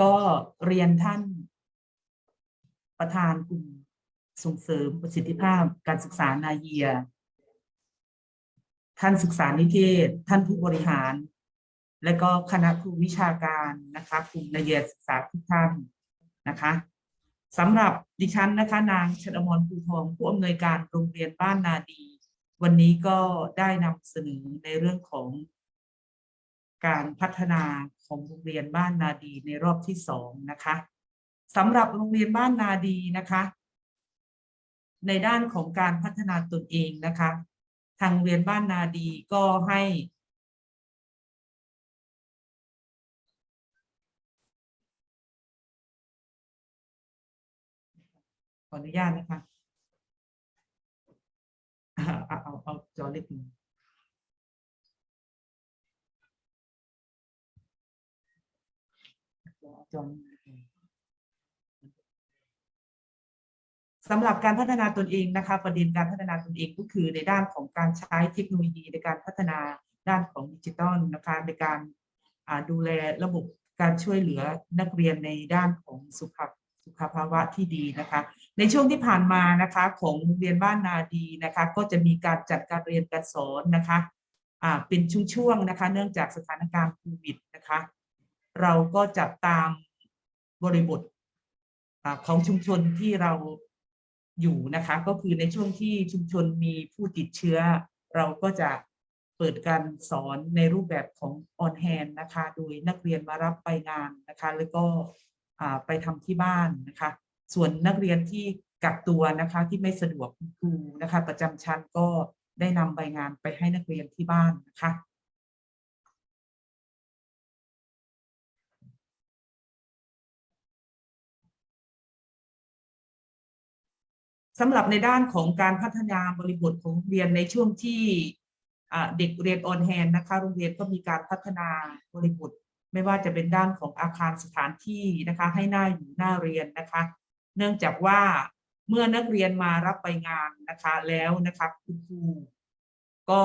ก็เรียนท่านประธานกลุ่มส่งเสริมประสิทธิภาพการศึกษานาเยีย ท่านศึกษานิเทศ ท่านผู้บริหาร และก็คณะครูวิชาการนะคะกลุ่มนาเยียศึกษาทุกท่านนะคะสำหรับดิฉันนะคะ นางชนมรภูทองผู้อำนวยการโรงเรียนบ้านนาดี วันนี้ก็ได้นำเสนอในเรื่องของการพัฒนาของโรงเรียนบ้านนาดีในรอบที่สองนะคะสำหรับโรงเรียนบ้านนาดีนะคะ ในด้านของการพัฒนาตนเองนะคะ ทางเรียนบ้านนาดีก็ให้ ขออนุญาตนะคะ เอาเอาเอาจอเล็กหนึ่งจนสำหรับการพัฒนาตนเองนะคะ ประเด็นการพัฒนาตนเองก็คือในด้านของการใช้เทคโนโลยีในการพัฒนาด้านของดิจิทัลนะคะในการดูแลระบบการช่วยเหลือนักเรียนในด้านของสุขสุขภาวะที่ดีนะคะ ในช่วงที่ผ่านมานะคะของโรงเรียนบ้านนาดีนะคะก็จะมีการจัดการเรียนการสอนนะคะอ่าเป็นช่วงๆนะคะ เนื่องจากสถานการณ์โควิดนะคะ เราก็จัดตามบริบทอของชุมชนที่เราอยู่นะคะ ก็คือในช่วงที่ชุมชนมีผู้ติดเชื้อ เราก็จะเปิดการสอนในรูปแบบของออนแฮนนะคะ โดยนักเรียนมารับไปงานนะคะ แล้วก็ไปทำที่บ้านนะคะ ส่วนนักเรียนที่กักตัวนะคะที่ไม่สะดวกครูนะคะ ประจำชั้นก็ได้นำใบงานไปให้นักเรียนที่บ้านนะคะสำหรับในด้านของการพัฒนาบริบทของเรียนในช่วงที่เด็กเรียนออนแฮนนะคะโรงเรียนก็มีการพัฒนาบริบท ไม่ว่าจะเป็นด้านของอาคารสถานที่นะคะ ให้หน้าอยู่หน้าเรียนนะคะ เนื่องจากว่าเมื่อนักเรียนมารับไปงานนะคะแล้วนะคะคุณครูก็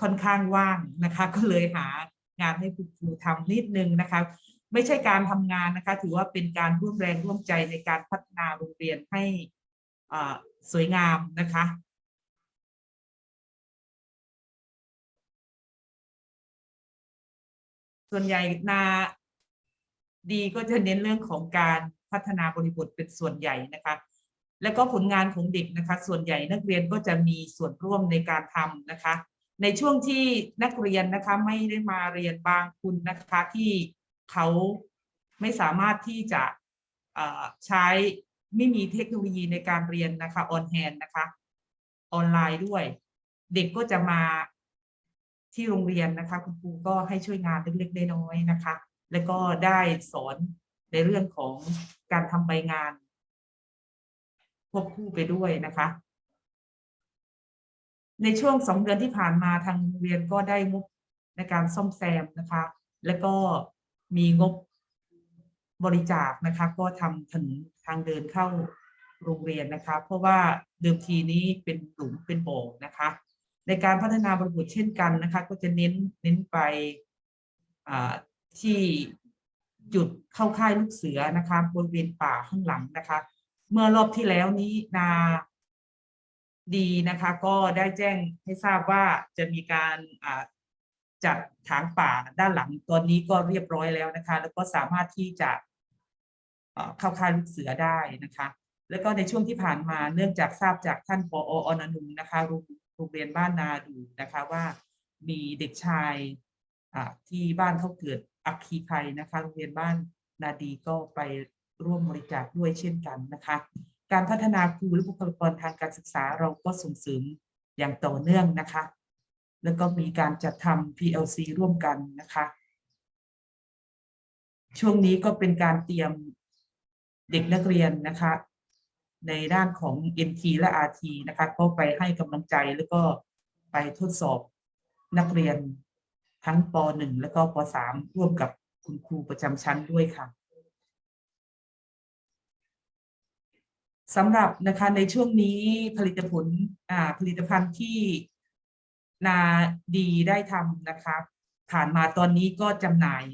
ค่อนข้างว่างนะคะ ก็เลยหางานให้คุณครูทำนิดนึงนะคะไม่ใช่การทำงานนะคะ ถือว่าเป็นการร่วมแรงร่วมใจในการพัฒนาโรงเรียนให้สวยงามนะคะส่วนใหญ่นาดีก็จะเน้นเรื่องของการ พัฒนาบริบทเป็นส่วนใหญ่นะคะแล้วก็ผลงานของเด็กนะคะ ส่วนใหญ่นักเรียนก็จะมีส่วนร่วมในการทำนะคะ ในช่วงที่นักเรียนนะคะไม่ได้มาเรียนบางคุณนะคะที่เขาไม่สามารถที่จะใช้ไม่มีเทคโนโลยีในการเรียนนะคะออนแฮนนะคะออนไลน์ด้วย เด็กก็จะมาที่โรงเรียนนะคะ คุณครูก็ให้ช่วยงานเล็กๆน้อยๆนะคะ แล้วก็ได้สอนในเรื่องของ การทำใบงานควบคู่ไปด้วยนะคะ ในช่วงสองเดือนที่ผ่านมาทางเรียนก็ได้งบในการซ่อมแซมนะคะ แล้วก็มีงบบริจาคนะคะ ก็ทำถนนทางเดินเข้าโรงเรียนนะคะ เพราะว่าเดิมทีนี้เป็นหลุมเป็นบ่อนะคะ ในการพัฒนาบริบทเช่นกันนะคะ ก็จะเน้นเน้นไปที่ จุดเข้าค่ายลูกเสือนะคะบริเวณป่าข้างหลังนะคะ เมื่อรอบที่แล้วนี้นาดีนะคะ ก็ได้แจ้งให้ทราบว่าจะมีการจัดถางป่าด้านหลังตอนนี้ก็เรียบร้อยแล้วนะคะ แล้วก็สามารถที่จะเข้าค่ายลูกเสือได้นะคะ แล้วก็ในช่วงที่ผ่านมาเนื่องจากทราบจากท่านปออนนต์นะคะโรงโรงเรียนบ้านนาดูนะคะว่ามีเด็กชายที่บ้านเขาเกิด อัคคีภัยนะคะโรงเรียนบ้านนาดีก็ไปร่วมบริจาคด้วยเช่นกันนะคะ การพัฒนาครูและบุคลากรทางการศึกษาเราก็ส่งเสริมอย่างต่อเนื่องนะคะ แล้วก็มีการจัดทำ PLC ร่วมกันนะคะ ช่วงนี้ก็เป็นการเตรียมเด็กนักเรียนนะคะ ในด้านของ NT และ RT นะคะ ก็ไปให้กำลังใจแล้วก็ไปทดสอบนักเรียน ทั้งป .1 และก็ป .3 ร่วมกับคุณครูประจำชั้นด้วยค่ะสำหรับนะคะในช่วงนี้ผลิตผลอ่าผลิตภัณฑ์ที่นาดีได้ทำนะคะ ผ่านมาตอนนี้ก็จำหน่าย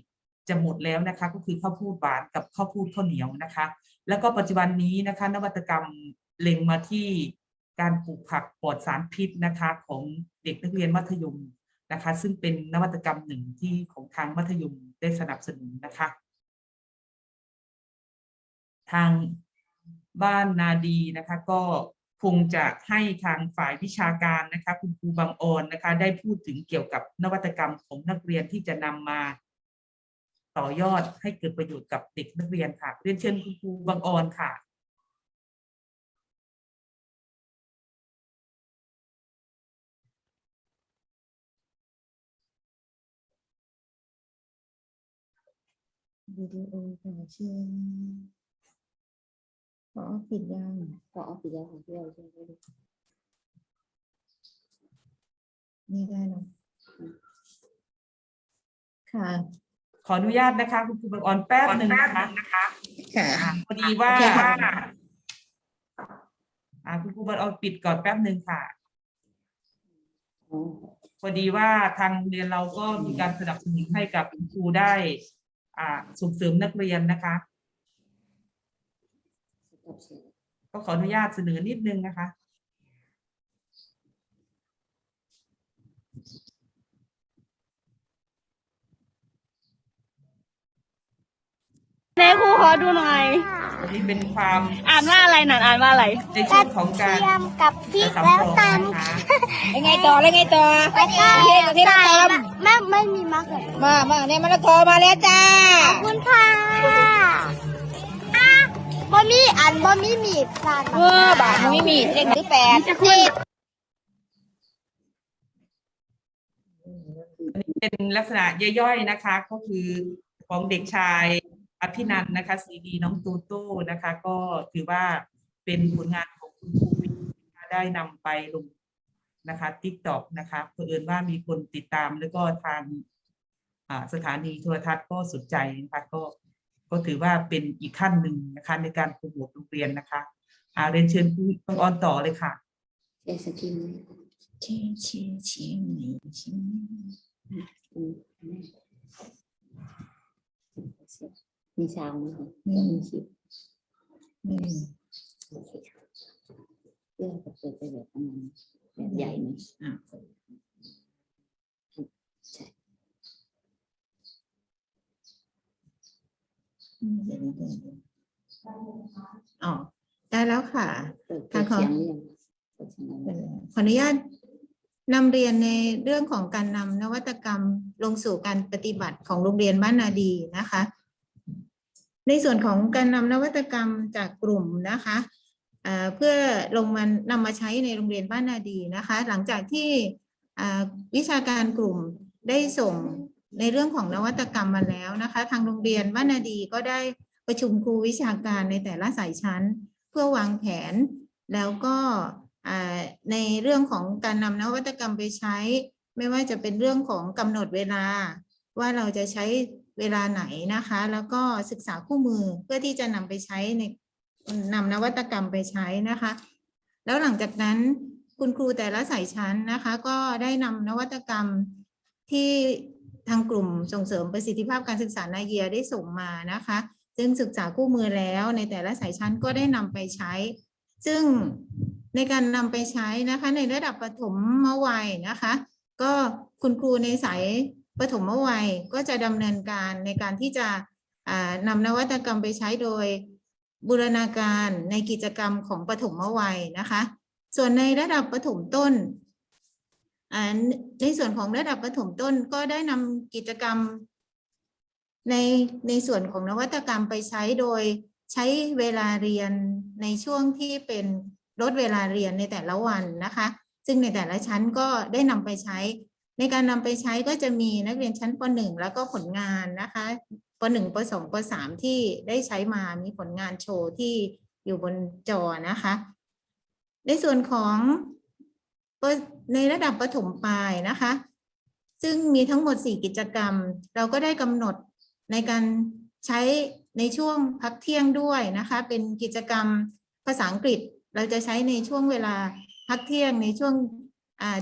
จะหมดแล้วนะคะ ก็คือข้าวโพดหวานกับข้าวโพดข้าวเหนียวนะคะ แล้วก็ปัจจุบันนี้นะคะ นวัตกรรมเล็งมาที่การปลูกผักปลอดสารพิษนะคะ ของเด็กนักเรียนมัธยม นะคะ ซึ่งเป็นนวัตกรรมหนึ่งที่ของทางมัธยมได้สนับสนุนนะคะ ทางบ้านนาดีนะคะก็คงจะให้ทางฝ่ายวิชาการนะคะ คุณครูบางออนนะคะ ได้พูดถึงเกี่ยวกับนวัตกรรมของนักเรียนที่จะนำมา ต่อยอดให้เกิดประโยชน์กับเด็กนักเรียนค่ะเรียนเชิญคุณครูบางออนค่ะ วิดีโอขอเชิญขอปิดยังก็ออฟฟิศของที่เราใช้ได้ดูนี่ได้เนอะค่ะ ขออนุญาตนะคะ คุณครูบางออนแป๊บหนึ่งนะคะค่ะอ่าพอดีว่าโอเคค่ะอ่าคุณครูบางออนปิดก่อนแป๊บหนึ่งค่ะอ๋อพอดีว่าทางโรงเรียนเราก็มีการสนับสนุนให้กับคุณครูได้อ่า ส่งเสริมนักเรียนนะคะสต็อปเสร็จก็ขออนุญาตเสนอนิดนึงนะคะ ในครูขอดูหน่อย อันนี้เป็นความอ่านว่าอะไรหน่อยอ่านว่าอะไร ในช่วงของการเทียมกับพริกจะแล้วสำรองตนะคะยังไงต่อแล้วไงต่อำแล้วก็เทกับที่ใส่น้ำตาลแม่ไม่มีมะเขือมามาเนี่ยมะละกอมาแล้วจ้าขอบคุณค่ะอะบะหมี่อันบะหมี่มีดสั่นเออบาทมันไม่มีเลขหรือแปดสิบอันนี้เป็นลักษณะย่อยๆนะคะ ก็คือของเด็กชาย อภินันนะคะสีดีน้องตูโต้นะคะ ก็ถือว่าเป็นผลงานของคุณครูได้นำไปลงนะคะทิกตอกนะคะเผอิญว่ามีคนติดตามแล้วก็ทางสถานีโทรทัศน์ก็สนใจนะคะก็ก็ถือว่าเป็นอีกขั้นหนึ่งนะคะในการโปรโมทโรงเรียนนะคะอ่าเรียนเชิญคุณบังออนต่อเลยค่ะเอสกิมเชี่ยเชเชี่ยหนเชี่ยอืม มีซาวน์นะคะมีคลิปหนึ่งโอเคค่ะเรื่องจะเปิดไปแบบประมาณแบบใหญ่ไหมอะใช่เดี๋ยวเดี๋ยวเดี๋ยวอ๋อได้แล้วค่ะเปิดเปิดค่ะขอเสียงเรียนเปิดเสียงเรียนขออนุญาตนำเรียนในเรื่องของการนำนวัตกรรมลงสู่การปฏิบัติของโรงเรียนบ้านนาดีนะคะ ในส่วนของการนำนวัตกรรมจากกลุ่มนะคะเพื่อลงมานำมาใช้ในโรงเรียนบ้านนาดีนะคะ หลังจากที่วิชาการกลุ่มได้ส่งในเรื่องของนวัตกรรมมาแล้วนะคะ ทางโรงเรียนบ้านนาดีก็ได้ประชุมครูวิชาการในแต่ละสายชั้น เพื่อวางแผน แล้วก็ในเรื่องของการนำนวัตกรรมไปใช้ ไม่ว่าจะเป็นเรื่องของกำหนดเวลา ว่าเราจะใช้ เวลาไหนนะคะ แล้วก็ศึกษาคู่มือเพื่อที่จะนำไปใช้ในนำนวัตกรรมไปใช้นะคะ แล้วหลังจากนั้นคุณครูแต่ละสายชั้นนะคะ ก็ได้นำนวัตกรรมที่ทางกลุ่มส่งเสริมประสิทธิภาพการศึกษานาเยียได้ส่งมานะคะ ซึ่งศึกษาคู่มือแล้วในแต่ละสายชั้นก็ได้นำไปใช้ ซึ่งในการนำไปใช้นะคะ ในระดับประถมวัยนะคะ ก็คุณครูในสาย ประถมวัยก็จะดำเนินการในการที่จะอ่านำนวัตกรรมไปใช้โดยบูรณาการในกิจกรรมของประถมวัยนะคะ ส่วนในระดับประถมต้น ในส่วนของระดับประถมต้นก็ได้นำกิจกรรมในในส่วนของนวัตกรรมไปใช้โดยใช้เวลาเรียนในช่วงที่เป็นลดเวลาเรียนในแต่ละวันนะคะ ซึ่งในแต่ละชั้นก็ได้นำไปใช้ ในการนำไปใช้ก็จะมีนักเรียนชั้นป .1 แล้วก็ผลงานนะคะป .1 ป .2 ป .3 ที่ได้ใช้มามีผลงานโชว์ที่อยู่บนจอนะคะ ในส่วนของในระดับประถมปลายนะคะ ซึ่งมีทั้งหมด 4 กิจกรรม เราก็ได้กำหนดในการใช้ในช่วงพักเที่ยงด้วยนะคะ เป็นกิจกรรมภาษาอังกฤษเราจะใช้ในช่วงเวลาพักเที่ยงในช่วง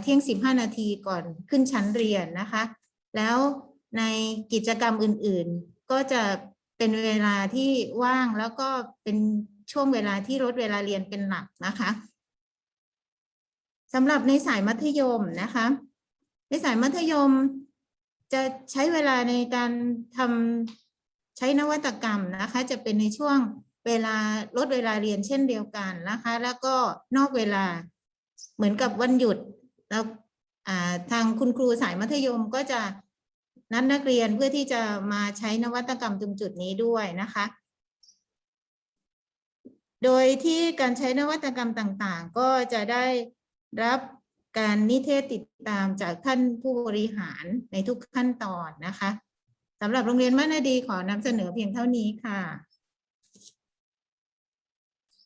เที่ยง 15 นาทีก่อนขึ้นชั้นเรียนนะคะ แล้วในกิจกรรมอื่นๆ ก็จะเป็นเวลาที่ว่างแล้วก็เป็นช่วงเวลาที่ลดเวลาเรียนเป็นหลักนะคะสำหรับในสายมัธยมนะคะ ในสายมัธยมจะใช้เวลาในการทำใช้นวัตกรรมนะคะ จะเป็นในช่วงเวลาลดเวลาเรียนเช่นเดียวกันนะคะ แล้วก็นอกเวลาเหมือนกับวันหยุด แล้วทางคุณครูสายมัธยมก็จะนัดนักเรียนเพื่อที่จะมาใช้นวัตกรรมตรงจุดนี้ด้วยนะคะ โดยที่การใช้นวัตกรรมต่างๆ ก็จะได้รับการนิเทศติดตามจากท่านผู้บริหารในทุกขั้นตอนนะคะสำหรับโรงเรียนบ้านดีขอนำเสนอเพียงเท่านี้ค่ะ